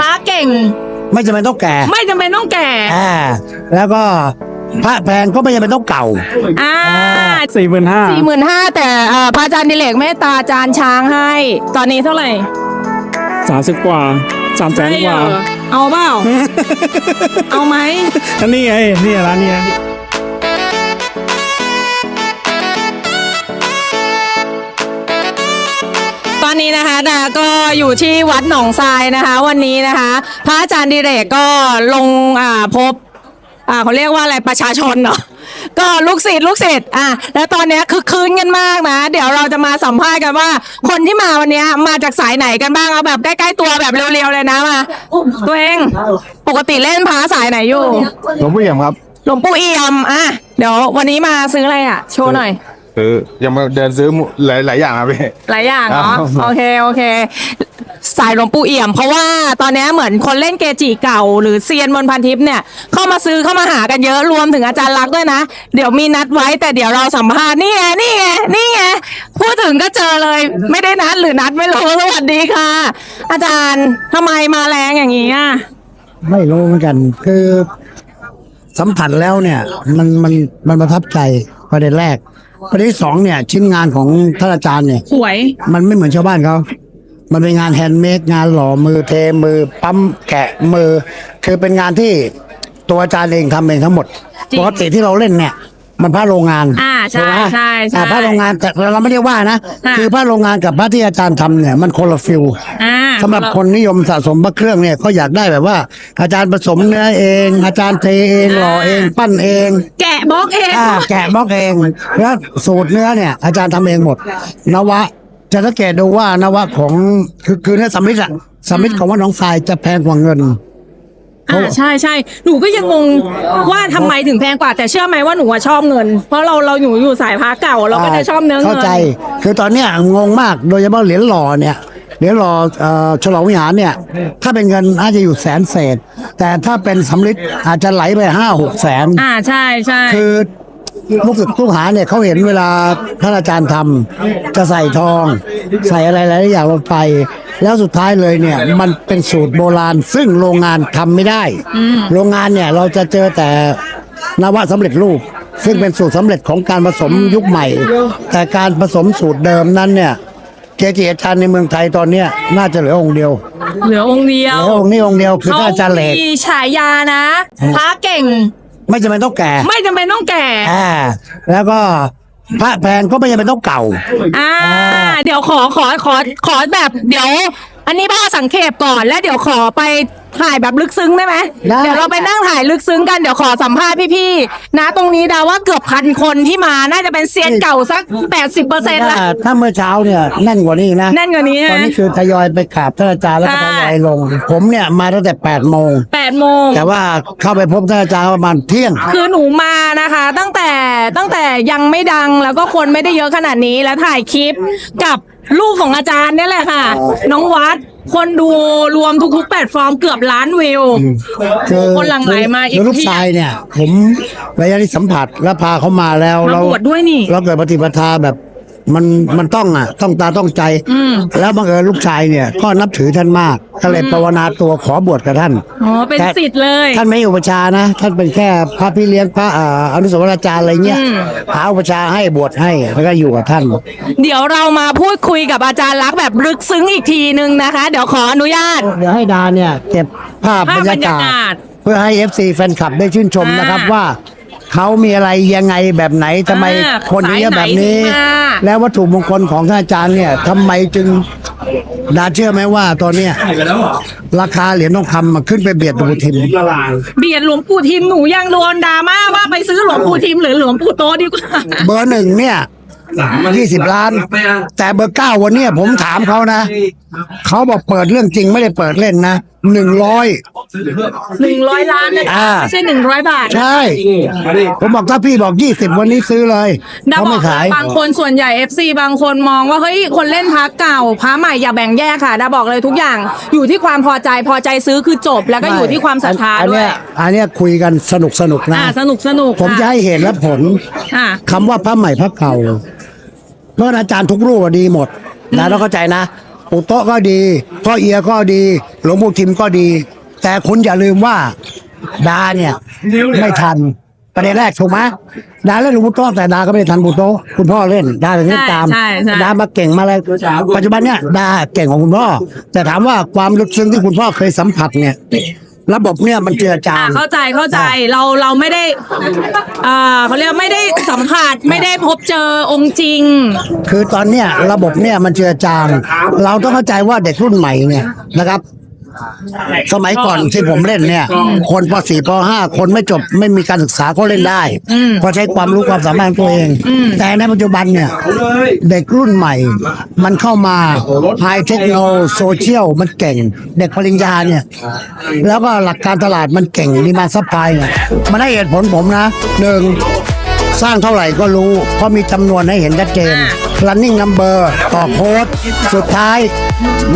พระเก่ง ไม่จำเป็นต้องแก่ ไม่จำเป็นต้องแก่ อ่า แล้วก็พระแพงก็ไม่จำเป็นต้องเก่า อ่าสี่หมื่นห้าสี่หมื่นห้าแต่อ่าพระอาจารย์ดิเลกเมตตาจานช้างให้ ตอนนี้เท่าไหร่สามสิบกว่าสามแสนกว่าใช่เหรอเอาเปล่า เอาไหมอันนี้ไงนี่ร้านนี้ อนนี้นะคะดาก็อยู่ที่วัดหนองทรายนะคะ วันนี้นะคะ พระอาจารย์ดิเรกก็ลงอ่าพบอ่าเขาเรียกว่าอะไรประชาชนเนาะก็ลูกศิษย์ลูกศิษย์อะแล้วตอนเนี้ยคือคืนกันมากนะ เดี๋ยวเราจะมาสัมภาษณ์กันว่า คนที่มาวันเนี้ยมาจากสายไหนกันบ้างเอาแบบใกล้ๆตัวแบบเร็วๆเลยนะมาตัวเองปกติเล่นพระสายไหนอยู่หลวงพ่อเอี่ยมครับหลวงปู่เอี่ยมอะเดี๋ยววันนี้มาซื้ออะไรอะโชว์หน่อย ซื้อยังมาเดินซื้อหมดหลายหลายอย่างครับพี่ หลายอย่างเนาะครับโอเคโอเค สายหลวงปู่เอี่ยม เพราะว่าตอนนี้เหมือนคนเล่นเกจิเก่า หรือเซียนมนต์พันทิพย์เนี่ยเข้ามาซื้อเข้ามาหากันเยอะรวมถึงอาจารย์ลักษณ์ด้วยนะ เดี๋ยวมีนัดไว้แต่เดี๋ยวเราสัมภาษณ์นี่ไงนี่ไงนี่ไงพูดถึงก็เจอเลย ไม่ได้นัดหรือนัดไม่รู้สวัสดีค่ะ อาจารย์ทำไมมาแรงอย่างนี้อะไม่รู้เหมือนกันคือสัมผัสแล้วเนี่ย มันมันมันประทับใจประเด็นแรก ประเด็นที่สองเนี่ย ชิ้นงานของท่านอาจารย์เนี่ย สวย มันไม่เหมือนชาวบ้านเขา มันเป็นงานแฮนด์เมดงานหล่อมือเทมือ ปั๊มแกะมือ คือเป็นงานที่ตัวอาจารย์เองทำเองทั้งหมด จริง ปกติที่เราเล่นเนี่ย มันผ้าโรงงานอ่าใช่ถูกไหมใช่ใช่อ่าผ้าโรงงานแต่เราไม่ได้ว่านะค่ะคือผ้าโรงงานกับผ้าที่อาจารย์ทำเนี่ยมันคนละฟิลอ่าสำหรับคนนิยมสะสมพระเครื่องเนี่ยก็อยากได้แบบว่า อาจารย์ผสมเนื้อเอง อาจารย์เทเองหล่อเองปั้นเอง แกะบล็อกเองอ่าแกะบล็อกเองแล้วสูตรเนื้อเนี่ย อาจารย์ทำเองหมด นวะ จะสังเกตดูว่านวะของคือคือเนื้อสำลิดอะสำลิดของว่าน้องทรายจะแพงกว่าเงิน อ่าใช่ใช่หนูก็ยังงงว่าทำไมถึงแพงกว่าแต่เชื่อไหมว่าหนูอะชอบเงิน เพราะเราเราอยู่อยู่สายพระเก่าเราก็จะชอบเนื้อเงินเข้าใจ คือตอนเนี้ยงงมาก โดยเฉพาะเหรียญหล่อเนี่ย เหรียญหล่อเอ่อฉลองวิหารเนี่ย ถ้าเป็นเงินอาจจะอยู่แสนเศษ แต่ถ้าเป็นสำลิดอาจจะไหลไปห้าหกแสน อ่าใช่ใช่ คือ ลูกศิษย์ลูกหาเนี่ยเขาเห็นเวลาท่านอาจารย์ทำจะใส่ทอง ใส่อะไรหลายๆอย่างลงไป แล้วสุดท้ายเลยเนี่ย มันเป็นสูตรโบราณ ซึ่งโรงงานทำไม่ได้ โรงงานเนี่ยเราจะเจอแต่นวะสำเร็จรูป ซึ่งเป็นสูตรสำเร็จของการผสมยุคใหม่ แต่การผสมสูตรเดิมนั้นเนี่ยเกจิอาจารย์ในเมืองไทยตอนเนี้ยน่าจะเหลือองค์เดียว เหลือองค์เดียเหวลือองค์นี้องค์เดียวคือท่านอาจารย์เหล็ก มีฉายานะพระเก่ง ไม่จำเป็นต้องแก่ไม่จำเป็นต้องแก่ อ่าแล้วก็พระแพงก็ไม่จำเป็นต้องเก่า อ่า เดี๋ยวขอขอขอขอแบบ เดี๋ยว อันนี้พ่อสังเขปก่อนแล้วเดี๋ยวขอไป ถ่ายแบบลึกซึ้งได้ไหมได้ เดี๋ยวเราไปนั่งถ่ายลึกซึ้งกันเดี๋ยวขอสัมภาษณ์พี่ๆนะ ตรงนี้ดาว่าเกือบพันคนที่มาน่าจะเป็นเซียนเก่าสัก80%เปอร์เซ็นต์ละ ถ้าถ้าเมื่อเช้าเนี่ยแน่นกว่านี้นะแน่นกว่านี้ตอนนะนี้คือทยอยไปกราบท่านอาจารย์แล้วก็ทใช่ยอยลง ผมเนี่ยมาตั้งแต่8ปดโมงแปดโมง แต่ว่าเข้าไปพบท่านอาจารย์ประมาณเที่ยง คือหนูมานะคะ ตั้งแต่ตั้งแต่ยังไม่ดังแล้วก็คนไม่ได้เยอะขนาดนี้แล้วถ่ายคลิปกับลูกของอาจารย์เนี่ยแหละค่ะ น้องวัด คนดูรวมทุกๆแพลตฟอร์มเกือบล้านวิว คือคนหลั่งไหลมาอีกคือลูกชายเนี่ย ผมระยะที่สัมผัสแล้วพาเขามาแล้วมาเราบวชด้วยนี่ เราเกิดปฏิปทาแบบ มันมันต้องอะ ต้องตาต้องใจอืมแล้วบังเอิญลูกชายเนี่ย ก็นับถือท่านมากก็เลยภาวนาตัวขอบวชกับท่านอ๋อเป็นสิทธิ์เลย ท่านไม่อุปชฌาย์นะ ท่านเป็นแค่พระพี่เลี้ยงพระอ่าอนุสาวราจารย์อะไรเงี้ยอืมหาอุปชฌาย์ให้บวชให้แล้วก็อยู่กับท่าน เดี๋ยวเรามาพูดคุยกับอาจารย์ลักษณ์แบบลึกซึ้งอีกทีนึงนะคะ เดี๋ยวขออนุญาต เดี๋ยวให้ดาเนี่ยเก็บภาพภาพบรรยากาบรรยากาศศเพื่อให้ FC แฟนคลับได้ชื่นชมอ่านนะครับว่า เขามีอะไรยังไงแบบไหนทำไมอ่าคนเยอะแบบนี้สายไหนถึงมา แล้ววัตถุมงคลของท่านอาจารย์เนี่ยทำไมจึงดาเชื่อไหมว่าตอนเนี้ยราคาเหรียญทองคำมาขึ้นไปเบียดหลวงปู่ทิม เบียดหลวงปู่ทิมหนูยังโดนดราม่าว่าไปซื้อหลวงปู่ทิมหรือหลวงปู่โตดีกว่า เบอร์หนึ่งเนี่ยยี่สิบล้าน แต่เบอร์เก้าวันเนี้ยผมถามเขานะเขาบอกเปิดเรื่องจริงไม่ได้เปิดเล่นนะ หนึ่งร้อยหนึ่งร้อยล้านนะอ่า ไม่ใช่หนึ่งร้อยบาทใช่ ผมบอกถ้าพี่บอกยี่สิบวันนี้ซื้อเลยดาเขาบอไม่กขายบางคนส่วนใหญ่ FC บางคนมองว่าเฮ้ยคนเล่นพระเก่าพระใหม่อย่าแบ่งแยกค่ะดาบอกเลยทุกอย่างอยู่ที่ความพอใจพอใจซื้อคือจบแล้วก็อยู่ที่ความศรัทธาอันด้วเนี้ยยอันเนี้ยคุยกันสนุกสนุกนะ อ่าสนุกสนุกผมจะให้เหตุและผลอ่า คำว่าพระใหม่พระเก่าเพราะอาจารย์ทุกรูปอะดีหมดนะต้องเข้าใจนะ ปู่โต๊ะก็ดี พ่อเอียก็ดี หลวงปู่ทิมก็ดี แต่คุณอย่าลืมว่าดาเนี่ย ไม่ทันประเด็นแรกถูกไหมดาเล่นหลวงปู่โต๊ะแต่ดาก็ไม่ได้ทันปู่โต๊ะคุณพ่อเล่นดาถึงเล่นตามใช่ใช่ ดามาเก่งมาอะไรปัจจุบันเนี่ยดาเก่งของคุณพ่อแต่ถามว่าความลึกซึ้งที่คุณพ่อเคยสัมผัสเนี่ย ระบบเนี่ยมันเจือจาอ่าง เข้าใจเข้าใจเราเราไม่ได้อ่าเขาเรียกไม่ได้สัมผัสไม่ได้พบเจอองค์จริง คือตอนเนี้ยระบบเนี่ยมันเจือจาง เราต้องเข้าใจว่าเด็กรุ่นใหม่เนี่ยนะครับ สมัยก่อนที่ผมเล่นเนี่ย คนป .4 ป .5 คนไม่จบไม่มีการศึกษาก็เล่นได้ เพราะใช้ความรู้ความสามารถของตัวเอง แต่ในปัจจุบันเนี่ย เด็กรุ่นใหม่ มันเข้ามาไฮเทคโนโซเชียลมันเก่ง เด็กปริญญาเนี่ย แล้วก็หลักการตลาดมันเก่งมีมาซัพพลายเนี่ยมันให้เหตุผลผมนะหนึ่งสร้างเท่าไหร่ก็รู้ เพราะมีจำนวนให้เห็นชัดเจน running number ต่อโค้ดสุดท้าย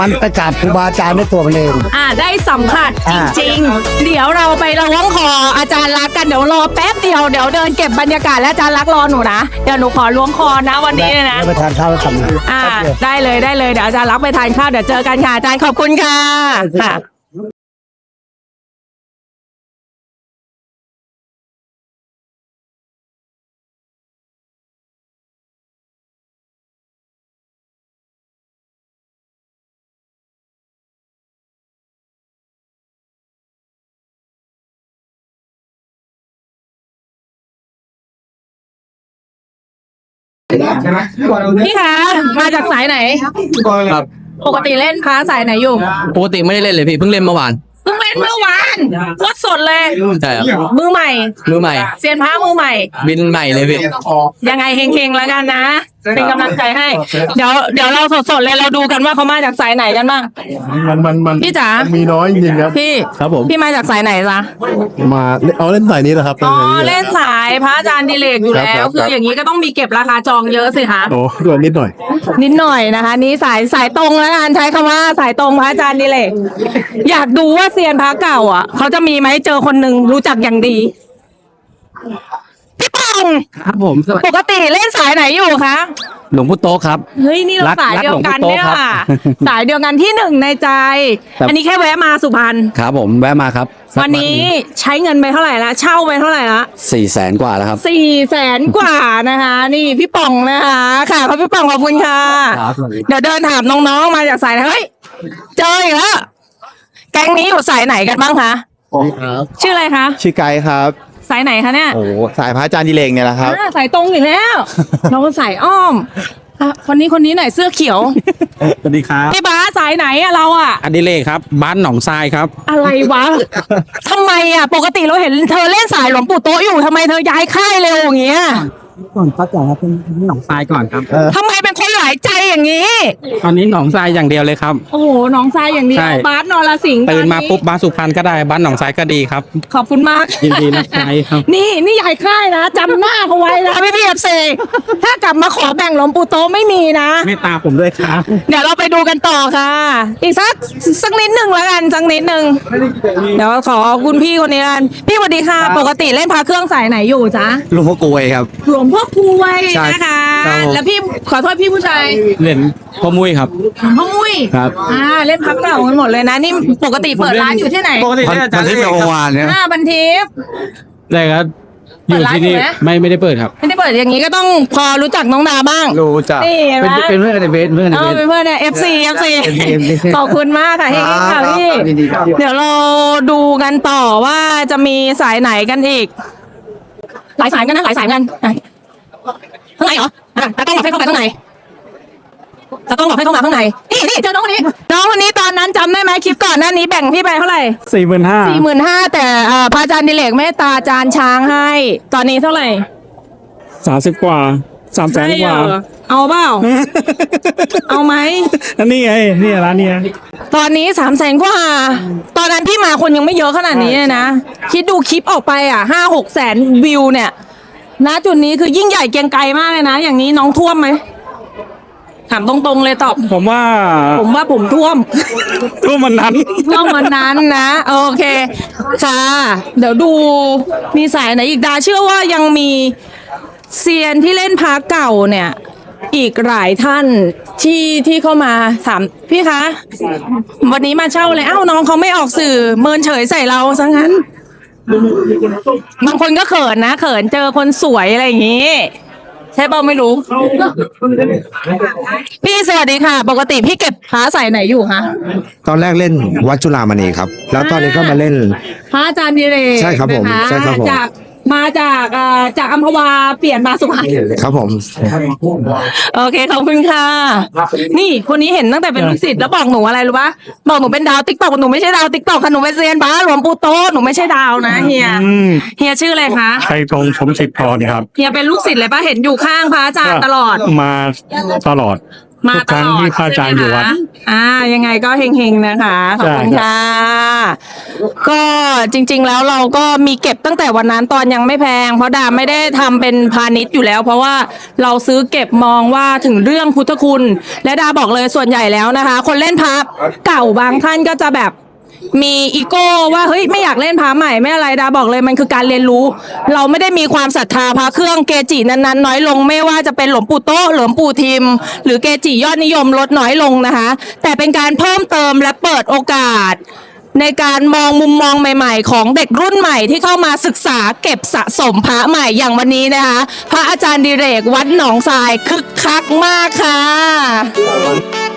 มันไปกราบครูบาอาจารย์ในตัวมันเอง อ่าได้สัมผัสจอ่า ริง ๆ เดี๋ยวเราไปร้องขออาจารย์รักกันเดี๋ยวรอแป๊บเดียวเดี๋ยวเดินเก็บบรรยากาศและอาจารย์รักรอหนูนะเดี๋ยวหนูขอล้วงคอนะวันนี้เลยนะไปทานข้าวแล้วทำงานอ่า ได้เลยได้เลยเดี๋ยวอาจารย์รักไปทานข้าวเดี๋ยวเจอกันค่ะอาจารย์ขอบคุณค่ะค่ะ พี่คะมาจากสายไหน ครับปกติเล่นค้าสายไหนอยู่ปกติไม่ได้เล่นเลยพี่เพิ่งเล่นเมื่อวานเพิ่งเล่นเมื่อวานวัดสดเลยใช่ครับมือใหม่มือใหม่เซียนพระมือใหม่บินใหม่เลยพี่ยังไงเฮงๆแล้วกันนะ เป็นกำลังใจให้ เดี๋ยวเดี๋ยวเราสดๆเลยเราดูกันว่าเขามาจากสายไหนกันบ้าง มันมันมันพี่จ๋ามีน้อยจริงๆครับ พี่ครับผม พี่มาจากสายไหนจ๊ะมาเอาเล่นสายนี้แหละครับอ๋อเล่นสายพระอาจารย์ดิเลกอยู่แล้ว คืออย่างนี้ก็ต้องมีเก็บราคาจองเยอะสิคะโอ้ด้วยนิดหน่อย นิดหน่อยนะคะ นี่สายสายตรงแล้วกันใช้คำว่าสายตรงพระอาจารย์ดิเลกอยากดูว่าเซียนพระเก่าอะเขาจะมีไหมเจอคนหนึ่งรู้จักอย่างดีพี่ปอ งครับผมสวัสปดีกติเล่นสายไหนอยู่คะ หลวงพุโตครับ เฮ้ยนี่เรารักสายเดียวกันรักหลวงปู่โตเนี่ยครับค่ะสายเดียวกันที่หนึ่งในใจครับอันนี้แค่แวะมาสุพรรณครับผมแวะมาครับวันนี้ใช้เงินไปเท่าไหร่ละเช่าไปเท่าไหร่ละสี่แสนกว่าแล้วครับ สี่แสนกว่านะคะ นี่พี่ป่องนะคะค่ะขอบพี่ป่องขอบคุณค่ะ ครับสวัสดี เดี๋ยวเดินถามน้องๆมาจากสายไหนเฮ้ยเจออีกแล้วแก๊งนี้อยู่สายไหนกันบ้างคะชื่ออะไรคะ ชื่อไกด์ครับ สายไหนคะเนี่ยโอ้โหสายพระอาจารย์ดิเลงเนี่ยแหละครับ อ่าสายตรงอีกแล้ว เราก็สายอ้อมอะคนนี้คนนี้หน่อยเสื้อเขียวสวัสดีครับพี่บ้าสสายไหนอะเราอะอดิเลกครับ บ้านหนองทรายครับ อะไรวะทำไมอะปกติเราเห็นเธอเล่นสายหลวงปู่โต๊ะอยู่ทำไมเธอย้ายค่ายเร็วอย่างเงี้ยก่อนพักก่อนครับเป็นหนองทรายก่อนครับ ทำไมเป็นคนหลายใจ อย่างนี้ ตอนนี้หนองทรายอย่างเดียวเลยครับ โอ้โหน้องทรายอย่างเดียวใช่ บาสนรสิงห์ตื่นมาตอปุ๊บบ้านสุพรรณก็ได้บ้านหนองทรายก็ดีครับ ขอบคุณมาก ยินดีรับใช้ครับ นี่นี่ใหญ่ค่ายนะจำหน้าเขาไว้นะพี่พี่เอฟซีถ้ากลับมาขอแบ่งหลวงปู่โต๊ะไม่มีนะ เมตตาผมด้วยครับ เดี๋ยวเราไปดูกันต่อค่ะ อีกสักสักนิดหนึ่งแล้วกันสักนิดหนึ่งเดี๋ยวขอคุณพี่คนนี้กันพี่สวัสดีค่ะ ปกติเล่นพาเครื่องสายไหนอยู่จ๊ะหลวงพ่อกลวยครับ หลวงพ่อกลวยใช่นะคะ ครับผม แล้วพี่ขอโทษพี่ผู้ชายเล่นพ่อมุ้ยครับหลวงพ่อมุ้ยครับ อ่าเล่นพักเก่ากันหมดเลยนะ นี่ปกติเปิดร้านอยู่ที่ไหนปกติเล่นอาจารย์มันที่ดิเป็เลนกโอครับวานเนี่ยอ่าบันทิปได้ครับอยู่ที่นี่เปิดร้านอยู่ไหมไม่ไม่ได้เปิดครับ ไม่ได้เปิดอย่างนี้ก็ต้องพอรู้จักน้องดาบ้าง รู้จักนี่เห็นไหมเป็นเป็นเพื่อนในเฟซเพื่อนในเอเฟอซเป็นเพื่อนเนี่ย FC FC ขอบคุณมากค่ะเฮงๆค่ะพี่ยินดีครับเดี๋ยวเราดูกันต่อว่าจะมีสายไหนกันอีก หลายสายกันนะหลายสายกันอะข้างในเหรออะตากล้องบอกให้เข้าไปข้างใน ตากล้องบอกให้เข้ามาข้างในนี่นี่เจอน้องคนนี้ น้องคนนี้ตอนนั้นจำได้ไหมคลิปก่อนหน้านี้แบ่งพี่ไปเท่าไหร่ สี่หมื่นห้าสี่หมื่นห้าแต่อ่าพระอาจารย์ดิเลกเมตตาอาจารย์ช้างให้ ตอนนี้เท่าไหร่สามสิบกว่าสามแสนกว่าใช่เหรอเอาเปล่า เอาไหม อันนี้ไงนี่ร้านเนี้ย ตอนนี้สามแสนกว่า ตอนนั้นพี่มาคนยังไม่เยอะขนาดนี้เลยนะ คิดดูคลิปออกไปอะห้าหกแสนวิวเนี่ย ณจุดนี้คือยิ่งใหญ่เกรียงไกรมากเลยนะ อย่างนี้น้องท่วมไหม ถามตรงๆเลยตอบ ผมว่าผมว่าผมท่วมรูปมันนั้น ท่วมวันนั้นนะ โอเค ค่ะ เดี๋ยวดูมีสายไหนอีกดาเชื่อว่ายังมีเซียนที่เล่นพาเก่าเนี่ย อีกหลายท่านที่ที่เข้ามาถามพี่คะวันนี้มาเช่าเลยอ้าวน้องเขาไม่ออกสื่อเมินเฉยใส่เราซะงั้น บางคนก็เขินนะ เขินเจอคนสวยอะไรอย่างงี้ ใช่เปล่าไม่รู้ พี่สวัสดีค่ะ ปกติพี่เก็บพระใส่ไหนอยู่คะตอนแรกเล่นวัดจุฬามณีครับ แล้วตอนนี้ก็มาเล่น พระอาจารย์ดิเรกใช่ครับผมนะะใช่ครับผม จาก มาจากเอ่อจากอัมพวาเปลี่ยนมาสุพรรณครับผม โอเคขอบคุณค่ะ นี่คนนี้เห็นตั้งแต่เป็นลูกศิษย์แล้วบอกหนูอะไรรู้ปะบอกหนูเป็นดาวติ๊กตอกหนูไม่ใช่ดาวติ๊กตอกค่ะหนูเป็นเซียนบ้าหลวงปู่โตะหนูไม่ใช่ดาวนะเฮียเฮียชื่ออะไรคะใครตรงสมศิษย์พรครับ เฮียเป็นลูกศิษย์เลยปะเห็นอยู่ข้างพระอาจารย์ตลอด มาตลอด มาทุกตครั้งลอดที่พระอาจารย์อยู่วัดใช่ไหมคะอ่า ยังไงก็เฮงๆนะคะ ขอบคุณใช่ครับ ค่ะ ก็จริง ๆ แล้วเราก็มีเก็บตั้งแต่วันนั้นตอนยังไม่แพง เพราะดาไม่ได้ทำเป็นพาณิชย์อยู่แล้ว เพราะว่าเราซื้อเก็บมองว่าถึงเรื่องพุทธคุณ และดาบอกเลยส่วนใหญ่แล้วนะคะ คนเล่นพับเก่าบางท่านก็จะแบบ มีอีโก้ว่าเฮ้ยไม่อยากเล่นพระใหม่ไม่อะไรดาบอกเลยมันคือการเรียนรู้ เราไม่ได้มีความศรัทธาพระเครื่องเกจินั้นๆ น้อยลงไม่ว่าจะเป็นหลวงปู่โตะหลวงปู่ทิม หรือเกจิยอดนิยมลดน้อยลงนะคะ แต่เป็นการเพิ่มเติมและเปิดโอกาส ในการมองมุมมองใหม่ ๆ ของเด็กรุ่นใหม่ที่เข้ามาศึกษาเก็บสะสมพระใหม่อย่างวันนี้นะคะ พระอาจารย์ดิเรกวัดหนองทรายคึกคักมากค่ะ